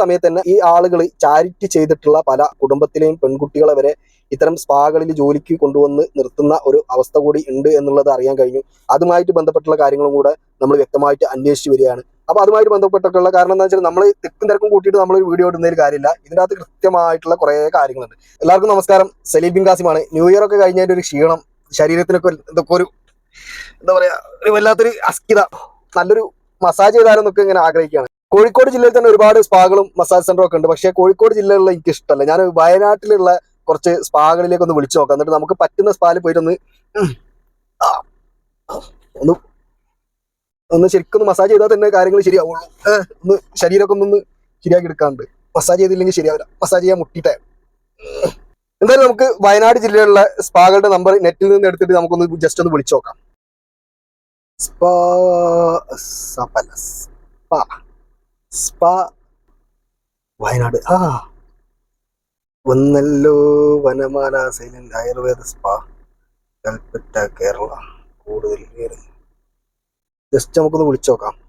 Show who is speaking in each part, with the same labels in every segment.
Speaker 1: സമയത്ത് തന്നെ ഈ ആളുകൾ ചാരിറ്റി ചെയ്തിട്ടുള്ള പല കുടുംബത്തിലെയും പെൺകുട്ടികളെ വരെ ഇത്തരം സ്പാകളിൽ ജോലിക്ക് കൊണ്ടുവന്ന് നിർത്തുന്ന ഒരു അവസ്ഥ കൂടി ഉണ്ട് എന്നുള്ളത് അറിയാൻ കഴിഞ്ഞു. അതുമായിട്ട് ബന്ധപ്പെട്ടുള്ള കാര്യങ്ങളും കൂടെ നമ്മൾ വ്യക്തമായിട്ട് അന്വേഷിച്ചു വരികയാണ്. അപ്പൊ അതുമായിട്ട് ബന്ധപ്പെട്ടിട്ടുള്ള കാരണം എന്താ വെച്ചാൽ നമ്മൾ തെക്കും തിരക്കും കൂട്ടിയിട്ട് നമ്മൾ വീഡിയോ ഇടുന്നതിൽ കാര്യമില്ല. ഇതിനകത്ത് കൃത്യമായിട്ടുള്ള കുറേ കാര്യങ്ങളുണ്ട്. എല്ലാവർക്കും നമസ്കാരം. സലീബിൻ കാസിമാണ് ന്യൂ ഇയർ ഒക്കെ കഴിഞ്ഞതിന്റെ ഒരു ക്ഷീണം ശരീരത്തിനൊക്കെ ഇതൊക്കെ ഒരു എന്താ പറയാ ഒരു വല്ലാത്തൊരു അസ്കിത നല്ലൊരു മസാജ് ചെയ്താലെന്നൊക്കെ ഇങ്ങനെ ആഗ്രഹിക്കുകയാണ്. കോഴിക്കോട് ജില്ലയിൽ തന്നെ ഒരുപാട് സ്പാകളും മസാജ് സെന്ററും ഒക്കെ ഉണ്ട്. പക്ഷേ കോഴിക്കോട് ജില്ലയിലുള്ള എനിക്ക് ഇഷ്ടമല്ല ഞാൻ വയനാട്ടിലുള്ള കുറച്ച് സ്പാകളിലേക്ക് ഒന്ന് വിളിച്ചു നോക്കാം. എന്നിട്ട് നമുക്ക് പറ്റുന്ന സ്പായിൽ പോയിട്ടൊന്ന് ഒന്ന് ഒന്ന് ശരിക്കും മസാജ് ചെയ്താൽ തന്നെ കാര്യങ്ങൾ ശരിയാവുള്ളൂ. ഒന്ന് ശരീരമൊക്കെ ഒന്ന് ശരിയാക്കി എടുക്കാണ്ട്. മസാജ് ചെയ്തില്ലെങ്കിൽ ശരിയാവില്ല. മസാജ് ചെയ്യാൻ മുട്ടിട്ടേ. എന്തായാലും നമുക്ക് വയനാട് ജില്ലയിലുള്ള സ്പാകളുടെ നമ്പർ നെറ്റിൽ നിന്ന് എടുത്തിട്ട് നമുക്കൊന്ന് ജസ്റ്റ് ഒന്ന് വിളിച്ചു നോക്കാം. Spa spa spa. വയനാട്. ആ. ഒന്നല്ലോ വനമാല സൈലന്റ് ആയുർവേദ സ്പാ. കൽപ്പറ്റ കേരള. കൂടുതൽ ജസ്റ്റ് നമുക്കൊന്ന് വിളിച്ചു നോക്കാം.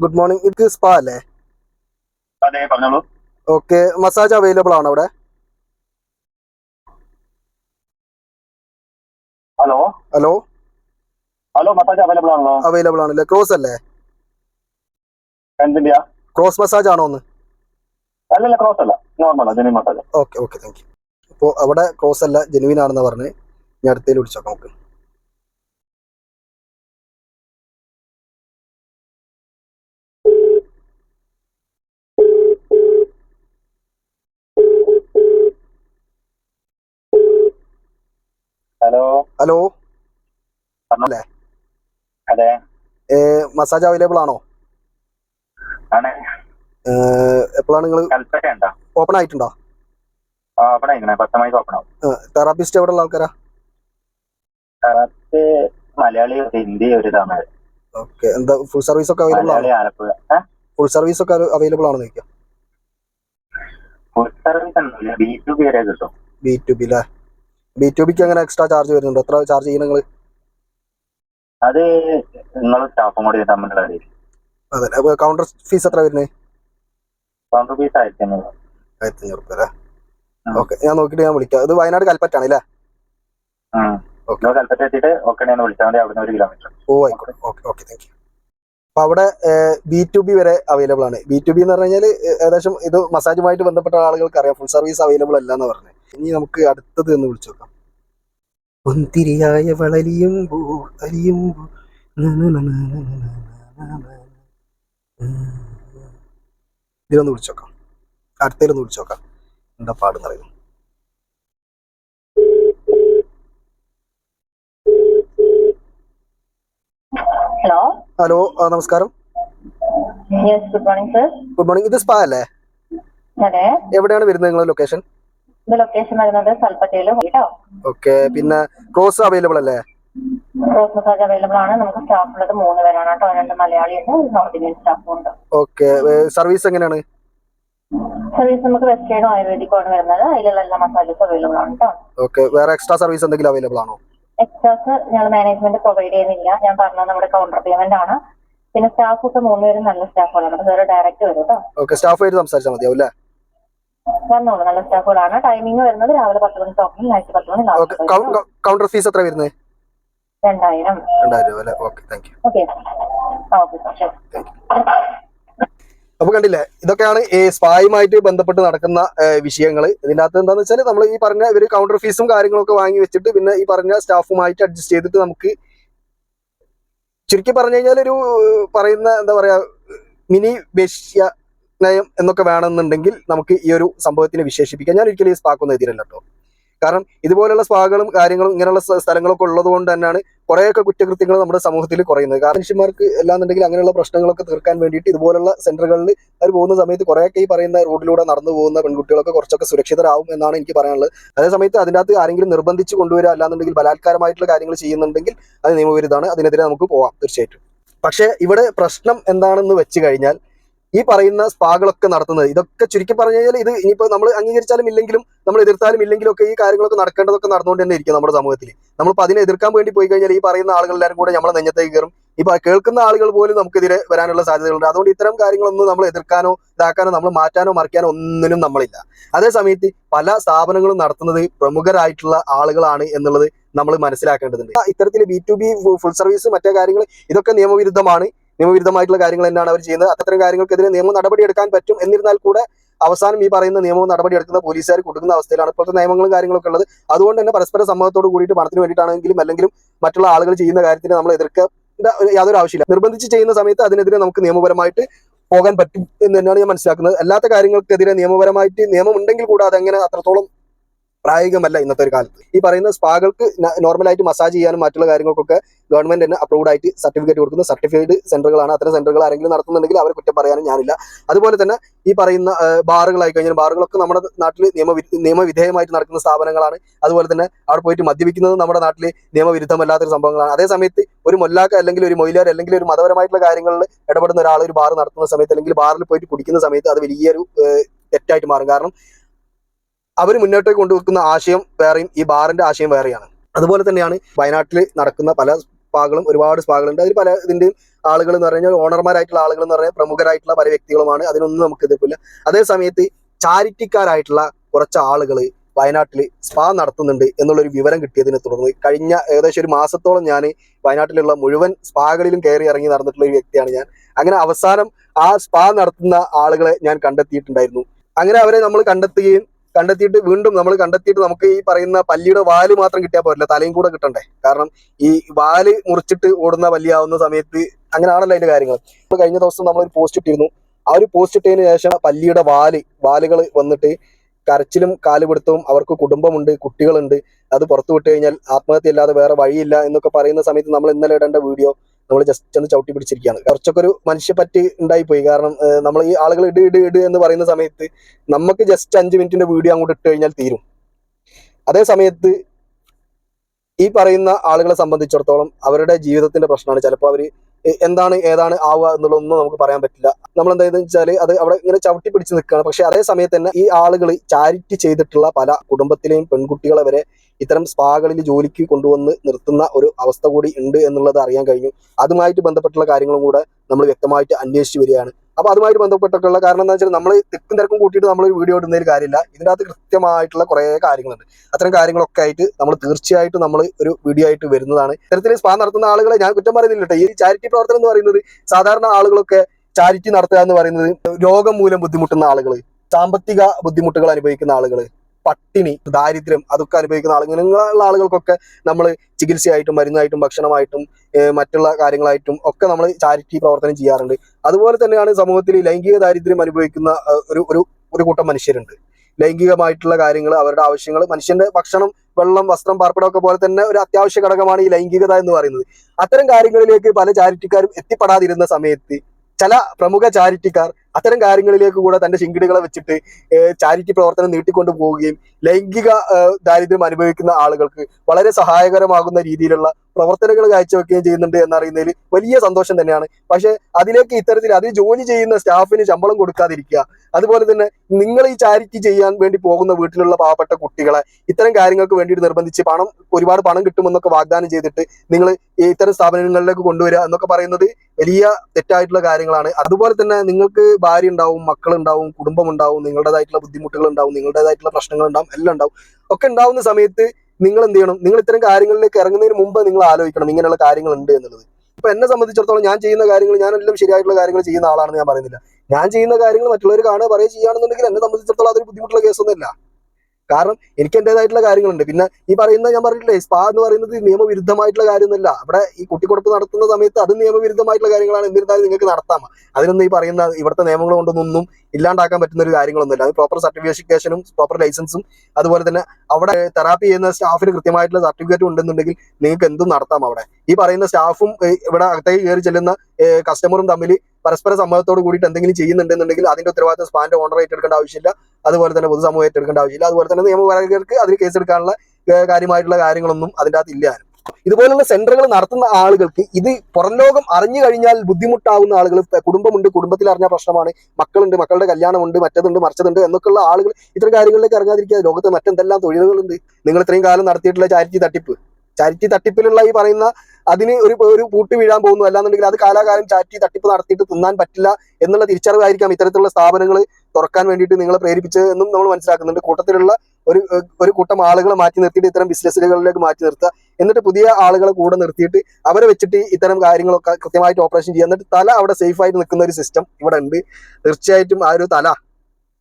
Speaker 2: ഗുഡ് മോർണിംഗ്
Speaker 1: ഇത് സ്പാ അല്ലേ?
Speaker 2: അതെ പറഞ്ഞോളൂ.
Speaker 1: ഓക്കെ മസാജ് അവൈലബിൾ ആണോ അവിടെ?
Speaker 2: Hello
Speaker 1: hello
Speaker 2: hello massage available ആണോ
Speaker 1: അവൈലബിൾ ആണല്ലേ? ക്രോസ് അല്ലേ?
Speaker 2: എന്തിന്റെയാ
Speaker 1: ക്രോസ് മസാജ് ആണോ ഒന്ന്?
Speaker 2: അല്ലല്ല ക്രോസ് അല്ല. Normal genuine massage
Speaker 1: okay okay thank you അപ്പോൾ അവിടെ ക്രോസ് അല്ല ജെനുവിൻ ആണെന്ന് പറഞ്ഞ്. ഞാൻ അടുത്തേൽ വിളിച്ചോക്കാം നമുക്ക്.
Speaker 2: ഹലോ.
Speaker 1: ഹലോ.
Speaker 2: അതെ. അതെ
Speaker 1: മസാജ് അവൈലബിൾ ആണോ? എപ്പോഴാണ് നിങ്ങൾ ഓപ്പൺ ആയിട്ടുണ്ടോ?
Speaker 2: ആ ഓപ്പൺ ആയിക്കണേ മണിക്ക് ഓപ്പൺ ആവും.
Speaker 1: തെറാപ്പിസ്റ്റ് എവിടെ ഉള്ള ആൾക്കാരാ?
Speaker 2: കറക്റ്റ് മലയാളി ഒരു ഹിന്ദി ഒരു തമിഴ്
Speaker 1: ഓക്കെ. എന്താ ഫുൾ സർവീസ് ഒക്കെ അവൈലബിൾ ആണോ? ഫുൾ സർവീസ് ഒക്കെ അവൈലബിൾ ആണോ
Speaker 2: നോക്കിയാ സർവീസ് ബി ടു ബി വരെ കിട്ടും.
Speaker 1: ബി ടു ബി അല്ലേ ബി ടു ബിക്ക് അങ്ങനെ എക്സ്ട്രാ ചാർജ് വരുന്നുണ്ട്? എത്ര ചാർജ് ചെയ്യുന്നത് നിങ്ങൾ
Speaker 2: അത് സ്റ്റാഫും കൂടി തമ്മിലുള്ള കാര്യം
Speaker 1: അതെ അപ്പോൾ കൗണ്ടർ ഫീസ് എത്ര വരുന്നത്
Speaker 2: കൗണ്ടർ ഫീസ് ആയിരത്തി അഞ്ഞൂറ്
Speaker 1: ആയിരത്തി അഞ്ഞൂറ് അല്ലേ? ഓക്കെ ഞാൻ നോക്കിയിട്ട് ഞാൻ വിളിക്കാം. ഇത് വയനാട് കൽപ്പറ്റാണ് അല്ലേ?
Speaker 2: കൽപ്പറ്റ എത്തിയിട്ട് ഓക്കെ ഒന്ന് വിളിച്ചാൽ മതി. അവിടുന്ന് ഒരു കിലോമീറ്റർ
Speaker 1: ഓ ആയിക്കോട്ടെ. ഓക്കെ ഓക്കെ താങ്ക് യു അപ്പൊ അവിടെ ബി ടു ബി വരെ അവൈലബിൾ ആണ്. ബി ടു ബി എന്ന് പറഞ്ഞു കഴിഞ്ഞാൽ ഏകദേശം ഇത് മസാജുമായിട്ട് ബന്ധപ്പെട്ട ആളുകൾക്ക് അറിയാം. ഫുൾ സർവീസ് അവൈലബിൾ അല്ല എന്ന് പറഞ്ഞു. ഇനി നമുക്ക് അടുത്തത് എന്ന് വിളിച്ചു നോക്കാം പൊന്തിരിയായ വളരിയുമ്പോൾ അരിയുമ്പോൾ ഇതിലൊന്ന് വിളിച്ചു നോക്കാം അടുത്തതിലൊന്ന് വിളിച്ചു നോക്കാം എന്താ പാടെന്ന് അറിയുന്നു
Speaker 3: ഹലോ
Speaker 1: ഹലോ നമസ്കാരം
Speaker 3: good morning sir
Speaker 1: good morning ഇത് സ്പാ അല്ലേ എവിടെയാണ് വരുന്നത് നിങ്ങളുടെ ലൊക്കേഷൻ
Speaker 3: ലൊക്കേഷൻ വരുന്നത് കൽപ്പറ്റയിൽ കേട്ടോ
Speaker 1: ഓക്കെ പിന്നെ ക്രോസ് അവൈലബിൾ അല്ലേ?
Speaker 3: ക്രോസ് മസാജ് അവൈലബിൾ ആണ്. നമുക്ക് സ്റ്റാഫ് ഉള്ളത് മൂന്ന് പേരാണ് കേട്ടോ. രണ്ട് മലയാളി ഉണ്ട് നോർത്ത് ഇന്ത്യൻ സ്റ്റാഫും ഉണ്ട്.
Speaker 1: ഓക്കെ സർവീസ് എങ്ങനെയാണ്?
Speaker 3: സർവീസ് നമുക്ക് വെസ്റ്റേണും ആയുർവേദിക്കും ആണ് വരുന്നത്. അതിലുള്ള എല്ലാ മസാജസ് അവൈലബിൾ ആണ് കേട്ടോ.
Speaker 1: ഓക്കെ വേറെ എക്സ്ട്രാ സർവീസ് എന്തെങ്കിലും അവൈലബിൾ ആണോ?
Speaker 3: എക്സ്ട്രാസ് ഞങ്ങൾ മാനേജ്മെന്റ് പ്രൊവൈഡ് ചെയ്യുന്നില്ല. ഞാൻ പറഞ്ഞത് നമ്മുടെ കൗണ്ടർ പേയ്മെന്റ് ആണ്. പിന്നെ സ്റ്റാഫ് ഒക്കെ മൂന്നുപേരും നല്ല സ്റ്റാഫുകളാണ് വേറെ ഡയറക്റ്റ് വരും കേട്ടോ.
Speaker 1: സ്റ്റാഫ് സംസാരിച്ചാൽ മതിയാവും
Speaker 3: വന്നോളൂ. നല്ല സ്റ്റാഫുകളാണ്. ടൈമിംഗ് വരുന്നത് രാവിലെ പത്ത് മണിക്ക് ഓപ്പണിംഗ് നൈറ്റ് പത്ത് മണി
Speaker 1: കൗണ്ടർ ഫീസ് എത്ര വരുന്നത്?
Speaker 3: രണ്ടായിരം.
Speaker 1: രണ്ടായിരം രൂപ അല്ലേ? Okay thank you
Speaker 3: okay okay sir
Speaker 1: അപ്പൊ കണ്ടില്ലേ ഇതൊക്കെയാണ് ഈ സ്പായുമായിട്ട് ബന്ധപ്പെട്ട് നടക്കുന്ന വിഷയങ്ങൾ ഇതിനകത്ത് അകത്ത് എന്താന്ന് വെച്ചാൽ നമ്മൾ ഈ പറഞ്ഞ ഇവർ കൗണ്ടർ ഫീസും കാര്യങ്ങളൊക്കെ വാങ്ങി വെച്ചിട്ട് പിന്നെ ഈ പറഞ്ഞ സ്റ്റാഫുമായിട്ട് അഡ്ജസ്റ്റ് ചെയ്തിട്ട് നമുക്ക് ചുരുക്കി പറഞ്ഞു കഴിഞ്ഞാൽ ഒരു പറയുന്ന എന്താ പറയാ മിനി വേശ്യ നയം എന്നൊക്കെ വേണമെന്നുണ്ടെങ്കിൽ നമുക്ക് ഈ ഒരു സംഭവത്തിനെ വിശേഷിപ്പിക്കാം. ഞാൻ ഒരിക്കലും ഈ സ്പാക്കൊന്നും എഴുതിയില്ല കേട്ടോ. കാരണം ഇതുപോലുള്ള സ്പാകളും കാര്യങ്ങളും ഇങ്ങനെയുള്ള സ്ഥലങ്ങളൊക്കെ ഉള്ളത് കൊണ്ട് തന്നെയാണ് കുറേയൊക്കെ കുറ്റകൃത്യങ്ങൾ നമ്മുടെ സമൂഹത്തിൽ കുറയുന്നത്. കാരണം മനുഷ്യന്മാർക്ക് എല്ലാന്നുണ്ടെങ്കിൽ അങ്ങനെയുള്ള പ്രശ്നങ്ങളൊക്കെ തീർക്കാൻ വേണ്ടിയിട്ട് ഇതുപോലുള്ള സെന്ററുകളിൽ അവർ പോകുന്ന സമയത്ത് കുറേയൊക്കെ ഈ പറയുന്ന റോഡിലൂടെ നടന്നു പോകുന്ന പെൺകുട്ടികളൊക്കെ കുറച്ചൊക്കെ സുരക്ഷിതരാകും എന്നാണ് എനിക്ക് പറയാനുള്ളത്. അതേ സമയത്ത് അതിന്റെ അകത്ത് ആരെങ്കിലും നിർബന്ധിച്ച് കൊണ്ടുവരിക അല്ലാന്നുണ്ടെങ്കിൽ ബലാത്കാരമായിട്ടുള്ള കാര്യങ്ങൾ ചെയ്യുന്നുണ്ടെങ്കിൽ അത് നിയമവിരുദ്ധമാണ്. അതിനെതിരെ നമുക്ക് പോവാം തീർച്ചയായിട്ടും. പക്ഷേ ഇവിടെ പ്രശ്നം എന്താണെന്ന് വെച്ച് കഴിഞ്ഞാൽ ഈ പറയുന്ന സ്പാകളൊക്കെ നടത്തുന്നത്. ഇതൊക്കെ ചുരുക്കി പറഞ്ഞു കഴിഞ്ഞാൽ ഇത് ഇനിയിപ്പോൾ നമ്മൾ അംഗീകരിച്ചാലും ഇല്ലെങ്കിലും നമ്മൾ എതിർത്താലും ഇല്ലെങ്കിലും ഒക്കെ ഈ കാര്യങ്ങളൊക്കെ നടക്കേണ്ടതൊക്കെ നടന്നുകൊണ്ട് തന്നെ ഇരിക്കും നമ്മുടെ സമൂഹത്തിൽ നമ്മളിപ്പോൾ അതിനെ എതിർക്കാൻ വേണ്ടി പോയി കഴിഞ്ഞാൽ ഈ പറയുന്ന ആളുകളെല്ലാവരും കൂടെ നമ്മളെ നെഞ്ഞത്തേക്ക് കയറും. ഇപ്പൊ കേൾക്കുന്ന ആളുകൾ പോലും നമുക്കെതിരെ വരാനുള്ള സാധ്യതകളുണ്ട്. അതുകൊണ്ട് ഇത്തരം കാര്യങ്ങളൊന്നും നമ്മൾ എതിർക്കാനോ ഇതാക്കാനോ നമ്മൾ മാറ്റാനോ മറിക്കാനോ ഒന്നിനും നമ്മളില്ല. അതേ സമയത്ത് പല സ്ഥാപനങ്ങളും നടത്തുന്നത് പ്രമുഖരായിട്ടുള്ള ആളുകളാണ് എന്നുള്ളത് നമ്മൾ മനസ്സിലാക്കേണ്ടതുണ്ട്. ഇത്തരത്തിൽ B to B full service മറ്റേ കാര്യങ്ങൾ ഇതൊക്കെ നിയമവിരുദ്ധമാണ്. നിയമവിരുദ്ധമായിട്ടുള്ള കാര്യങ്ങൾ തന്നെയാണ് അവർ ചെയ്യുന്നത്. അത്തരം കാര്യങ്ങൾക്കെതിരെ നിയമ നടപടി എടുക്കാൻ പറ്റും എന്നിരുന്നാൽ കൂടെ അവസാനം ഈ പറയുന്ന നിയമവും നടപടി എടുക്കുന്ന പോലീസുകാർ കൊടുക്കുന്ന അവസ്ഥയിലാണ് ഇപ്പോഴത്തെ നിയമങ്ങളും കാര്യങ്ങളൊക്കെ ഉള്ളത്. അതുകൊണ്ട് തന്നെ പരസ്പര സമ്മതത്തോട് കൂടിയിട്ട് പണത്തിന് വേണ്ടിയിട്ടാണെങ്കിലും അല്ലെങ്കിലും മറ്റുള്ള ആളുകൾ ചെയ്യുന്ന കാര്യത്തിന് നമ്മൾ എതിർക്കേണ്ട യാതൊരു ആവശ്യമില്ല. നിർബന്ധിച്ച് ചെയ്യുന്ന സമയത്ത് അതിനെതിരെ നമുക്ക് നിയമപരമായിട്ട് പോകാൻ പറ്റും എന്ന് തന്നെയാണ് ഞാൻ മനസ്സിലാക്കുന്നത്. അല്ലാത്ത കാര്യങ്ങൾക്കെതിരെ നിയമപരമായിട്ട് നിയമം ഉണ്ടെങ്കിൽ കൂടാതെ അങ്ങനെ അത്രത്തോളം പ്രായോഗികമല്ല ഇന്നത്തെ ഒരു കാലത്ത്. ഈ പറയുന്ന സ്പാകൾക്ക് നോർമലായിട്ട് മസാജ് ചെയ്യാനും മറ്റുള്ള കാര്യങ്ങൾക്കൊക്കെ ഗവൺമെന്റ് തന്നെ അപ്രൂവ്ഡ് ആയിട്ട് സർട്ടിഫിക്കറ്റ് കൊടുക്കുന്ന. സർട്ടിഫൈഡ് സെന്ററുകളാണ്. അത്തരം സെന്ററുകൾ ആരെങ്കിലും നടത്തുന്നുണ്ടെങ്കിൽ അവരെ കുറ്റം പറയാനും ഞാനില്ല. അതുപോലെ തന്നെ ഈ പറയുന്ന ബാറുകളായി കഴിഞ്ഞാൽ ബാറുകളൊക്കെ നമ്മുടെ നാട്ടിൽ നിയമ നിയമവിധേയമായിട്ട് നടക്കുന്ന സ്ഥാപനങ്ങളാണ്. അതുപോലെ തന്നെ അവിടെ പോയിട്ട് മദ്യപിക്കുന്നത് നമ്മുടെ നാട്ടിൽ നിയമവിരുദ്ധമല്ലാത്തൊരു സംഭവങ്ങളാണ്. അതേ സമയത്ത് ഒരു മൊല്ലാക്ക അല്ലെങ്കിൽ ഒരു മൊയിലാർ അല്ലെങ്കിൽ ഒരു മതപരമായിട്ടുള്ള കാര്യങ്ങളിൽ ഇടപെടുന്ന ഒരാൾ ഒരു ബാർ നടത്തുന്ന സമയത്ത് അല്ലെങ്കിൽ ബാറിൽ പോയിട്ട് കുടിക്കുന്ന സമയത്ത് അത് വലിയൊരു തെറ്റായിട്ട് മാറും. കാരണം അവർ മുന്നോട്ടേക്ക് കൊണ്ടുവെക്കുന്ന ആശയം വേറെയും ഈ ബാറിന്റെ ആശയം വേറെയാണ്. അതുപോലെ തന്നെയാണ് വയനാട്ടിൽ നടക്കുന്ന പല സ്പാകളും ഒരുപാട് സ്പാകളുണ്ട്. അതിൽ പല ഇതിന്റെയും ആളുകൾ എന്ന് പറഞ്ഞാൽ ഓണർമാരായിട്ടുള്ള ആളുകൾ എന്ന് പറഞ്ഞാൽ പ്രമുഖരായിട്ടുള്ള പല വ്യക്തികളുമാണ്. അതിനൊന്നും നമുക്ക് ഇതിപ്പില്ല അതേ സമയത്ത് ചാരിറ്റിക്കാരായിട്ടുള്ള കുറച്ച് ആളുകൾ വയനാട്ടിൽ സ്പാ നടത്തുന്നുണ്ട് എന്നുള്ളൊരു വിവരം കിട്ടിയതിനെ തുടർന്ന് കഴിഞ്ഞ ഏകദേശം ഒരു മാസത്തോളം ഞാൻ വയനാട്ടിലുള്ള മുഴുവൻ സ്പാകളിലും കയറി ഇറങ്ങി നടന്നിട്ടുള്ള ഒരു വ്യക്തിയാണ് ഞാൻ. അങ്ങനെ അവസാനം ആ സ്പാ നടത്തുന്ന ആളുകളെ ഞാൻ കണ്ടെത്തിയിട്ടുണ്ടായിരുന്നു. അങ്ങനെ അവരെ നമ്മൾ കണ്ടെത്തുകയും കണ്ടെത്തിയിട്ട് വീണ്ടും നമ്മൾ കണ്ടെത്തിയിട്ട് നമുക്ക് ഈ പറയുന്ന പല്ലിയുടെ വാൽ മാത്രം കിട്ടിയാൽ പോരല്ല തലയും കൂടെ കിട്ടണ്ടേ? കാരണം ഈ വാൽ മുറിച്ചിട്ട് ഓടുന്ന പല്ലിയാവുന്ന സമയത്ത് അങ്ങനെയാണല്ലോ അതിന്റെ കാര്യങ്ങൾ നമ്മൾ കഴിഞ്ഞ ദിവസം നമ്മൾ ഒരു പോസ്റ്റ് ഇട്ടിരുന്നു. ആ ഒരു പോസ്റ്റ് ഇട്ടതിന് ശേഷം പല്ലിയുടെ വാൽ വാലുകൾ വന്നിട്ട് കരച്ചിലും കാലുപിടുത്തവും അവർക്ക് കുടുംബമുണ്ട് കുട്ടികളുണ്ട്. അത് പുറത്തു വിട്ട് കഴിഞ്ഞാൽ ആത്മഹത്യ അല്ലാതെ വേറെ വഴിയില്ല എന്നൊക്കെ പറയുന്ന സമയത്ത് നമ്മൾ ഇന്നലെ ഇടേണ്ട വീഡിയോ നമ്മൾ ജസ്റ്റ് ഒന്ന് ചവിട്ടി പിടിച്ചിരിക്കുകയാണ്. കുറച്ചൊക്കെ ഒരു മനുഷ്യപ്പറ്റി ഉണ്ടായിപ്പോയി. കാരണം നമ്മൾ ഈ ആളുകൾ ഇട് ഇട് ഇട് എന്ന് പറയുന്ന സമയത്ത് നമുക്ക് ജസ്റ്റ് അഞ്ച് മിനിറ്റിന്റെ വീഡിയോ അങ്ങോട്ട് ഇട്ട് കഴിഞ്ഞാൽ തീരും. അതേ സമയത്ത് ഈ പറയുന്ന ആളുകളെ സംബന്ധിച്ചിടത്തോളം അവരുടെ ജീവിതത്തിന്റെ പ്രശ്നമാണ്. ചിലപ്പോൾ അവർ എന്താണ് ഏതാണ് ആവുക എന്നുള്ളതൊന്നും നമുക്ക് പറയാൻ പറ്റില്ല. നമ്മൾ എന്തായെന്ന് വെച്ചാൽ അത് അവിടെ ഇങ്ങനെ ചവിട്ടി പിടിച്ച് നിൽക്കുകയാണ്. പക്ഷെ അതേ സമയത്ത് തന്നെ ഈ ആളുകൾ ചാരിറ്റി ചെയ്തിട്ടുള്ള പല കുടുംബത്തിലെയും പെൺകുട്ടികളെ വരെ ഇത്തരം സ്പാകളിൽ ജോലിക്ക് കൊണ്ടുവന്ന് നിർത്തുന്ന ഒരു അവസ്ഥ കൂടി ഉണ്ട് എന്നുള്ളത് അറിയാൻ കഴിഞ്ഞു. അതുമായിട്ട് ബന്ധപ്പെട്ടുള്ള കാര്യങ്ങളും കൂടെ നമ്മൾ വ്യക്തമായിട്ട് അന്വേഷിച്ച് വരികയാണ്. അപ്പൊ അതുമായിട്ട് ബന്ധപ്പെട്ടിട്ടുള്ള കാരണം എന്താ വെച്ചാൽ നമ്മൾ തിക്കും തിരക്കും കൂട്ടിയിട്ട് നമ്മൾ വീഡിയോ ഇടുന്നതിൽ കാര്യമില്ല. ഇതിനകത്ത് കൃത്യമായിട്ടുള്ള കുറേ കാര്യങ്ങളുണ്ട്. അത്തരം കാര്യങ്ങളൊക്കെ ആയിട്ട് നമ്മൾ തീർച്ചയായിട്ടും നമ്മൾ ഒരു വീഡിയോ ആയിട്ട് വരുന്നതാണ്. ഇത്തരത്തിൽ സ്പാ നടത്തുന്ന ആളുകളെ ഞാൻ കുറ്റം പറയുന്നില്ല ഈ ചാരിറ്റി പ്രവർത്തനം എന്ന് പറയുന്നത് സാധാരണ ആളുകളൊക്കെ ചാരിറ്റി നടത്തുക എന്ന് പറയുന്നത് രോഗം മൂലം ബുദ്ധിമുട്ടുന്ന ആളുകൾ സാമ്പത്തിക ബുദ്ധിമുട്ടുകൾ അനുഭവിക്കുന്ന ആളുകൾ പട്ടിണി ദാരിദ്ര്യം അതൊക്കെ അനുഭവിക്കുന്ന ആളുകൾ ഇങ്ങനെയുള്ള ആളുകൾക്കൊക്കെ നമ്മൾ ചികിത്സയായിട്ടും മരുന്നായിട്ടും ഭക്ഷണമായിട്ടും മറ്റുള്ള കാര്യങ്ങളായിട്ടും ഒക്കെ നമ്മൾ ചാരിറ്റി പ്രവർത്തനം ചെയ്യാറുണ്ട്. അതുപോലെ തന്നെയാണ് സമൂഹത്തിൽ ലൈംഗിക ദാരിദ്ര്യം അനുഭവിക്കുന്ന ഒരു ഒരു ഒരു കൂട്ടം മനുഷ്യരുണ്ട്. ലൈംഗികമായിട്ടുള്ള കാര്യങ്ങൾ അവരുടെ ആവശ്യങ്ങൾ മനുഷ്യന്റെ ഭക്ഷണം വെള്ളം വസ്ത്രം പാർപ്പിടം ഒക്കെ പോലെ തന്നെ ഒരു അത്യാവശ്യ ഘടകമാണ് ഈ ലൈംഗികത എന്ന് പറയുന്നത്. അത്തരം കാര്യങ്ങളിലേക്ക് പല ചാരിറ്റിക്കാരും എത്തിപ്പെടാതിരുന്ന സമയത്ത് ചില പ്രമുഖ ചാരിറ്റിക്കാർ അത്തരം കാര്യങ്ങളിലേക്ക് കൂടെ തന്റെ ചിങ്കിടികളെ വെച്ചിട്ട് ചാരിറ്റി പ്രവർത്തനം നീട്ടിക്കൊണ്ടു പോവുകയും ലൈംഗിക ദാരിദ്ര്യം അനുഭവിക്കുന്ന ആളുകൾക്ക് വളരെ സഹായകരമാകുന്ന രീതിയിലുള്ള പ്രവർത്തനങ്ങൾ കാഴ്ചവെക്കുകയും ചെയ്യുന്നുണ്ട് എന്നറിയുന്നതിൽ വലിയ സന്തോഷം തന്നെയാണ്. പക്ഷെ അതിലേക്ക് ഇത്തരത്തിൽ അതിൽ ജോലി ചെയ്യുന്ന സ്റ്റാഫിന് ശമ്പളം കൊടുക്കാതിരിക്കുക അതുപോലെ തന്നെ നിങ്ങൾ ഈ ചാരിറ്റി ചെയ്യാൻ വേണ്ടി പോകുന്ന വീട്ടിലുള്ള പാവപ്പെട്ട കുട്ടികളെ ഇത്തരം കാര്യങ്ങൾക്ക് വേണ്ടിയിട്ട് നിർബന്ധിച്ച് പണം ഒരുപാട് പണം കിട്ടുമെന്നൊക്കെ വാഗ്ദാനം ചെയ്തിട്ട് നിങ്ങൾ ഇത്തരം സ്ഥാപനങ്ങളിലേക്ക് കൊണ്ടുവരിക എന്നൊക്കെ പറയുന്നത് വലിയ തെറ്റായിട്ടുള്ള കാര്യങ്ങളാണ്. അതുപോലെ തന്നെ നിങ്ങൾക്ക് ഭാര്യ ഉണ്ടാവും മക്കൾ ഉണ്ടാവും കുടുംബം ഉണ്ടാവും നിങ്ങളുടേതായിട്ടുള്ള ബുദ്ധിമുട്ടുകൾ ഉണ്ടാവും നിങ്ങളുടേതായിട്ടുള്ള പ്രശ്നങ്ങൾ ഉണ്ടാവും എല്ലാം ഉണ്ടാവും. ഒക്കെ ഉണ്ടാവുന്ന സമയത്ത് നിങ്ങൾ എന്ത് ചെയ്യണം? നിങ്ങൾ ഇത്തരം കാര്യങ്ങളിലേക്ക് ഇറങ്ങുന്നതിന് മുമ്പ് നിങ്ങൾ ആലോചിക്കണം. ഇങ്ങനെയുള്ള കാര്യങ്ങൾ ഉണ്ട് എന്നുള്ളത്. ഇപ്പൊ എന്നെ സംബന്ധിച്ചിടത്തോളം ഞാൻ ചെയ്യുന്ന കാര്യങ്ങൾ ഞാൻ എല്ലാം ശരിയായിട്ടുള്ള കാര്യങ്ങൾ ചെയ്യുന്ന ആളാണെന്ന് ഞാൻ പറയുന്നില്ല. ഞാൻ ചെയ്യുന്ന കാര്യങ്ങൾ മറ്റുള്ളവർ കാണുക പറയുക ചെയ്യുകയാണെന്നുണ്ടെങ്കിൽ എന്നെ സംബന്ധിച്ചിടത്തോളം അതൊരു ബുദ്ധിമുട്ടുള്ള കേസൊന്നുമില്ല കാരണം എനിക്ക് എന്റെതായിട്ടുള്ള കാര്യങ്ങളുണ്ട്. പിന്നെ ഈ പറയുന്ന ഞാൻ പറഞ്ഞിട്ടില്ലേ സ്പാ എന്ന് പറയുന്നത് നിയമവിരുദ്ധമായിട്ടുള്ള കാര്യമൊന്നുമല്ല. അവിടെ ഈ കുട്ടിക്കൊടുപ്പ് നടത്തുന്ന സമയത്ത് അത് നിയമവിരുദ്ധമായിട്ടുള്ള കാര്യങ്ങളാണ്. എന്നിരുന്നാലും നിങ്ങൾക്ക് നടത്താം. അതിനൊന്നും ഈ പറയുന്ന ഇവിടുത്തെ നിയമങ്ങൾ കൊണ്ടൊന്നും ഇല്ലാണ്ടാക്കാൻ പറ്റുന്ന ഒരു കാര്യങ്ങളൊന്നുമില്ല. അത് പ്രോപ്പർ സർട്ടിഫിക്കേഷനും പ്രോപ്പർ ലൈസൻസും അതുപോലെ തന്നെ അവിടെ തെറാപ്പി ചെയ്യുന്ന സ്റ്റാഫിന് കൃത്യമായിട്ടുള്ള സർട്ടിഫിക്കറ്റ് ഉണ്ടെന്നുണ്ടെങ്കിൽ നിങ്ങൾക്ക് എന്തും നടത്താം അവിടെ. ഈ പറയുന്ന സ്റ്റാഫും ഇവിടെ അകത്തേക്ക് കയറി ചെല്ലുന്ന കസ്റ്റമറും തമ്മിൽ പരസ്പര സമ്മതത്തോട് കൂടിയിട്ട് എന്തെങ്കിലും ചെയ്യുന്നുണ്ടെന്നുണ്ടെങ്കിൽ അതിന്റെ ഉത്തരവാദിത്തം സ്പാന്റെ ഓണർ ഏറ്റെടുക്കേണ്ട ആവശ്യമില്ല. അതുപോലെ തന്നെ പൊതുസമൂഹം ഏറ്റെടുക്കേണ്ട ആവശ്യമില്ല. അതുപോലെ തന്നെ നിയമപരങ്ങൾക്ക് അതിന് കേസെടുക്കാനുള്ള കാര്യമായിട്ടുള്ള കാര്യങ്ങളൊന്നും അതിന്റെ അകത്ത് ഇതുപോലുള്ള സെന്ററുകൾ നടത്തുന്ന ആളുകൾക്ക് ഇത് പുറം ലോകം അറിഞ്ഞു കഴിഞ്ഞാൽ ബുദ്ധിമുട്ടാവുന്ന ആളുകൾ കുടുംബമുണ്ട് കുടുംബത്തിൽ അറിഞ്ഞ പ്രശ്നമാണ്. മക്കളുണ്ട് മക്കളുടെ കല്യാണമുണ്ട് മറ്റതുണ്ട് മറിച്ചതുണ്ട് എന്നൊക്കെയുള്ള ആളുകൾ ഇത്തരം കാര്യങ്ങളിലേക്ക് ഇറങ്ങാതിരിക്കുക ലോകത്ത് മറ്റെന്തെല്ലാം തൊഴിലുകളുണ്ട്? നിങ്ങൾ ഇത്രയും കാലം നടത്തിയിട്ടുള്ള ചാരിറ്റി തട്ടിപ്പ്. ചാരിറ്റി തട്ടിപ്പിലുള്ള ഈ പറയുന്ന അതിന് ഒരു ഒരു പൂട്ട് വീഴാൻ പോകുന്നു. അല്ലാന്നുണ്ടെങ്കിൽ അത് കാലാകാലം ചാറ്റി തട്ടിപ്പ് നടത്തിയിട്ട് തിന്നാൻ പറ്റില്ല എന്നുള്ള തിരിച്ചറിവായിരിക്കാം ഇത്തരത്തിലുള്ള സ്ഥാപനങ്ങൾ തുറക്കാൻ വേണ്ടിയിട്ട് നിങ്ങളെ പ്രേരിപ്പിച്ചത് എന്നും നമ്മൾ മനസ്സിലാക്കുന്നുണ്ട്. കൂട്ടത്തിലുള്ള ഒരു ഒരു കൂട്ടം ആളുകളെ മാറ്റി നിർത്തിയിട്ട് ഇത്തരം ബിസിനസ്സുകളിലേക്ക് മാറ്റി നിർത്തുക. എന്നിട്ട് പുതിയ ആളുകളെ കൂടെ നിർത്തിയിട്ട് അവരെ വെച്ചിട്ട് ഇത്തരം കാര്യങ്ങളൊക്കെ കൃത്യമായിട്ട് ഓപ്പറേഷൻ ചെയ്യുക. എന്നിട്ട് തല അവിടെ സേഫ് ആയിട്ട് നിൽക്കുന്ന ഒരു സിസ്റ്റം ഇവിടെ ഉണ്ട്. തീർച്ചയായിട്ടും ആ ഒരു തല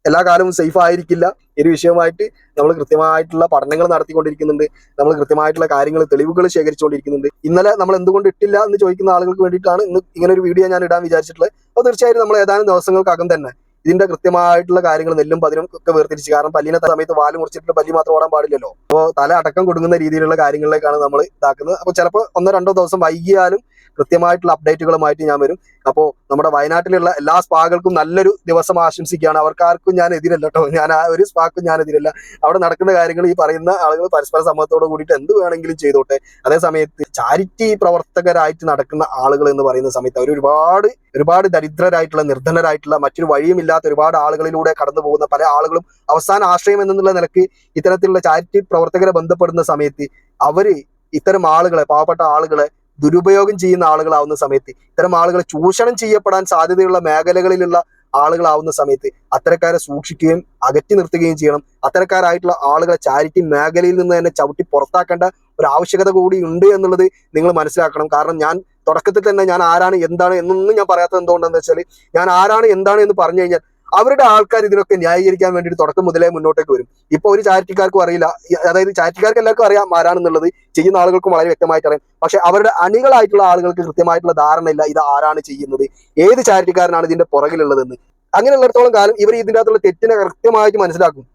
Speaker 1: എല്ലാ കാലവും സേഫ് ആയിരിക്കില്ല. ഒരു വിഷയമായിട്ട് നമ്മൾ കൃത്യമായിട്ടുള്ള പഠനങ്ങൾ നടത്തിക്കൊണ്ടിരിക്കുന്നുണ്ട്. നമ്മൾ കൃത്യമായിട്ടുള്ള കാര്യങ്ങൾ തെളിവുകൾ ശേഖരിച്ചുകൊണ്ടിരിക്കുന്നുണ്ട്. ഇന്നലെ നമ്മൾ എന്തുകൊണ്ട് ഇട്ടില്ല എന്ന് ചോദിക്കുന്ന ആളുകൾക്ക് വേണ്ടിയിട്ടാണ് ഇന്ന് ഇങ്ങനെ ഒരു വീഡിയോ ഞാൻ ഇടാൻ വിചാരിച്ചിട്ടുള്ളത്. അപ്പോൾ തീർച്ചയായിട്ടും നമ്മൾ ഏതാനും ദിവസങ്ങൾക്കകം തന്നെ ഇതിന്റെ കൃത്യമായിട്ടുള്ള കാര്യങ്ങൾ നെല്ലും പതിനും ഒക്കെ വേർതിരിച്ച് കാരണം പല്ലിനെ സമയത്ത് വാൽ മുറിച്ചിട്ട് പല്ലി മാത്രം ഓടാൻ പാടില്ലല്ലോ. അപ്പോൾ തല അടക്കം കൊടുക്കുന്ന രീതിയിലുള്ള കാര്യങ്ങളിലേക്കാണ് നമ്മൾ ഇതാക്കുന്നത്. അപ്പോൾ ചിലപ്പോൾ ഒന്നോ രണ്ടോ ദിവസം വൈകിയാലും കൃത്യമായിട്ടുള്ള അപ്ഡേറ്റുകളുമായിട്ട് ഞാൻ വരും. അപ്പോൾ നമ്മുടെ വയനാട്ടിലുള്ള എല്ലാ സ്പാകൾക്കും നല്ലൊരു ദിവസം ആശംസിക്കുകയാണ്. അവർക്കാർക്കും ഞാൻ എതിരല്ല കേട്ടോ ഞാൻ ആ ഒരു സ്പാക്കും ഞാൻ എതിരല്ല. അവിടെ നടക്കുന്ന കാര്യങ്ങൾ ഈ പറയുന്ന ആളുകൾ പരസ്പര സമ്മതത്തോട് കൂടിയിട്ട് എന്ത് വേണമെങ്കിലും ചെയ്തോട്ടെ. അതേ സമയത്ത് ചാരിറ്റി പ്രവർത്തകരായിട്ട് നടക്കുന്ന ആളുകൾ എന്ന് പറയുന്ന സമയത്ത് അവർ ഒരുപാട് ഒരുപാട് ദരിദ്രരായിട്ടുള്ള നിർധനരായിട്ടുള്ള മറ്റൊരു വഴിയുമില്ലാത്ത ഒരുപാട് ആളുകളിലൂടെ കടന്നു പോകുന്ന പല ആളുകളും അവസാന ആശ്രയം എന്നുള്ള നിലയ്ക്ക് ഇത്തരത്തിലുള്ള ചാരിറ്റി പ്രവർത്തകരെ ബന്ധപ്പെടുന്ന സമയത്ത് അവർ ഇത്തരം ആളുകളെ പാവപ്പെട്ട ആളുകളെ ദുരുപയോഗം ചെയ്യുന്ന ആളുകളാവുന്ന സമയത്ത് ഇത്തരം ആളുകളെ ചൂഷണം ചെയ്യപ്പെടാൻ സാധ്യതയുള്ള മേഖലകളിലുള്ള ആളുകളാവുന്ന സമയത്ത് അത്തരക്കാരെ സൂക്ഷിക്കുകയും അകറ്റി നിർത്തുകയും ചെയ്യണം. അത്തരക്കാരായിട്ടുള്ള ആളുകളെ ചാരിറ്റി മേഖലയിൽ നിന്ന് തന്നെ ചവിട്ടി പുറത്താക്കേണ്ട ഒരു ആവശ്യകത കൂടി ഉണ്ട് എന്നുള്ളത് നിങ്ങൾ മനസ്സിലാക്കണം. കാരണം ഞാൻ തുടക്കത്തിൽ തന്നെ ഞാൻ ആരാണ് എന്താണ് എന്നൊന്നും ഞാൻ പറയാത്തത് എന്തുകൊണ്ടെന്ന് വെച്ചാൽ ഞാൻ ആരാണ് എന്താണ് എന്ന് പറഞ്ഞു കഴിഞ്ഞാൽ അവരുടെ ആൾക്കാർ ഇതിനൊക്കെ ന്യായീകരിക്കാൻ വേണ്ടിയിട്ട് തുടക്കം മുതലേ മുന്നോട്ടേക്ക് വരും. ഇപ്പൊ ഒരു ചാരിറ്റിക്കാർക്കും അറിയില്ല. അതായത് ചാരിറ്റിക്കാർക്ക് എല്ലാവർക്കും അറിയാം ആരാണെന്നുള്ളത് ചെയ്യുന്ന ആളുകൾക്കും വളരെ വ്യക്തമായിട്ട് അറിയാം. പക്ഷെ അവരുടെ അണികളായിട്ടുള്ള ആളുകൾക്ക് കൃത്യമായിട്ടുള്ള ധാരണയില്ല ഇത് ആരാണ് ചെയ്യുന്നത്. ഏത് ചാരിറ്റിക്കാരനാണ് ഇതിന്റെ പുറകിലുള്ളതെന്ന്. അങ്ങനെയുള്ളിടത്തോളം കാലം ഇവർ ഇതിന്റെ അകത്തുള്ള തെറ്റിനെ കൃത്യമായിട്ട് മനസ്സിലാക്കും.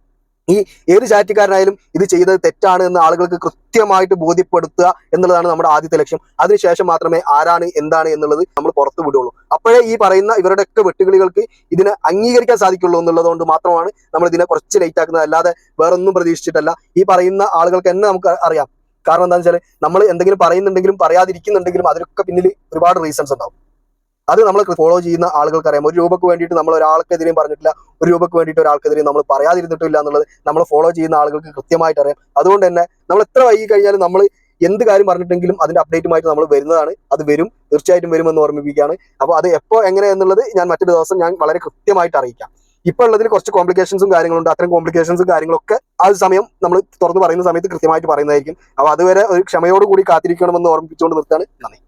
Speaker 1: ഈ ഏത് ചാറ്റിക്കാരനായാലും ഇത് ചെയ്തത് തെറ്റാണ് എന്ന് ആളുകൾക്ക് കൃത്യമായിട്ട് ബോധ്യപ്പെടുത്തുക എന്നുള്ളതാണ് നമ്മുടെ ആദ്യത്തെ ലക്ഷ്യം. അതിനുശേഷം മാത്രമേ ആരാണ് എന്താണ് എന്നുള്ളത് നമ്മൾ പുറത്തു വിടുള്ളൂ അപ്പോഴേ ഈ പറയുന്ന ഇവരുടെയൊക്കെ വെട്ടുകിളികൾക്ക് ഇതിനെ അംഗീകരിക്കാൻ സാധിക്കുള്ളൂ എന്നുള്ളതുകൊണ്ട് മാത്രമാണ് നമ്മൾ ഇതിനെ കുറച്ച് ലേറ്റ് ആക്കുന്നത്. അല്ലാതെ വേറൊന്നും പ്രതീക്ഷിച്ചിട്ടല്ല. ഈ പറയുന്ന ആളുകൾക്ക് തന്നെ നമുക്ക് അറിയാം. കാരണം എന്താണെന്ന് വെച്ചാൽ നമ്മൾ എന്തെങ്കിലും പറയുന്നുണ്ടെങ്കിലും പറയാതിരിക്കുന്നുണ്ടെങ്കിലും അതിനൊക്കെ പിന്നിൽ ഒരുപാട് റീസൺസ് ഉണ്ടാവും. അത് നമ്മൾ ഫോളോ ചെയ്യുന്ന ആളുകൾക്കറിയാം. ഒരു രൂപക്ക് വേണ്ടിയിട്ട് നമ്മൾ ഒരാൾക്കെതിരെയും പറഞ്ഞിട്ടില്ല. ഒരു രൂപക്ക് വേണ്ടിയിട്ട് ഒരാൾക്കെതിരെയും നമ്മൾ പറയാതിരുന്നിട്ടില്ല എന്നുള്ളത് നമ്മൾ ഫോളോ ചെയ്യുന്ന ആളുകൾക്ക് കൃത്യമായിട്ട് അറിയാം അതുകൊണ്ട് തന്നെ നമ്മൾ എത്ര വൈകി കഴിഞ്ഞാലും നമ്മൾ എന്ത് കാര്യം പറഞ്ഞിട്ടെങ്കിലും അതിന്റെ അപ്ഡേറ്റുമായിട്ട് നമ്മൾ വരുന്നതാണ്. അത് വരും. തീർച്ചയായിട്ടും വരുമെന്ന് ഓർമ്മിപ്പിക്കുകയാണ്. അപ്പോൾ അത് എപ്പോൾ എങ്ങനെ എന്നുള്ളത് ഞാൻ മറ്റൊരു ദിവസം ഞാൻ വളരെ കൃത്യമായിട്ട് അറിയിക്കാം. ഇപ്പോൾ ഉള്ളതിൽ കുറച്ച് കോംപ്ലിക്കേഷൻസും കാര്യങ്ങളുണ്ട്. അത്തരം കോംപ്ലിക്കേഷൻസും കാര്യങ്ങളൊക്കെ ആ സമയം നമ്മൾ തുറന്ന് പറയുന്ന സമയത്ത് കൃത്യമായിട്ട് പറയുന്നതായിരിക്കും. അപ്പോൾ അതുവരെ ഒരു ക്ഷമയോടുകൂടി കാത്തിരിക്കണമെന്ന് ഓർമ്മിപ്പിച്ചുകൊണ്ട് നിർത്താണ് നന്ദി.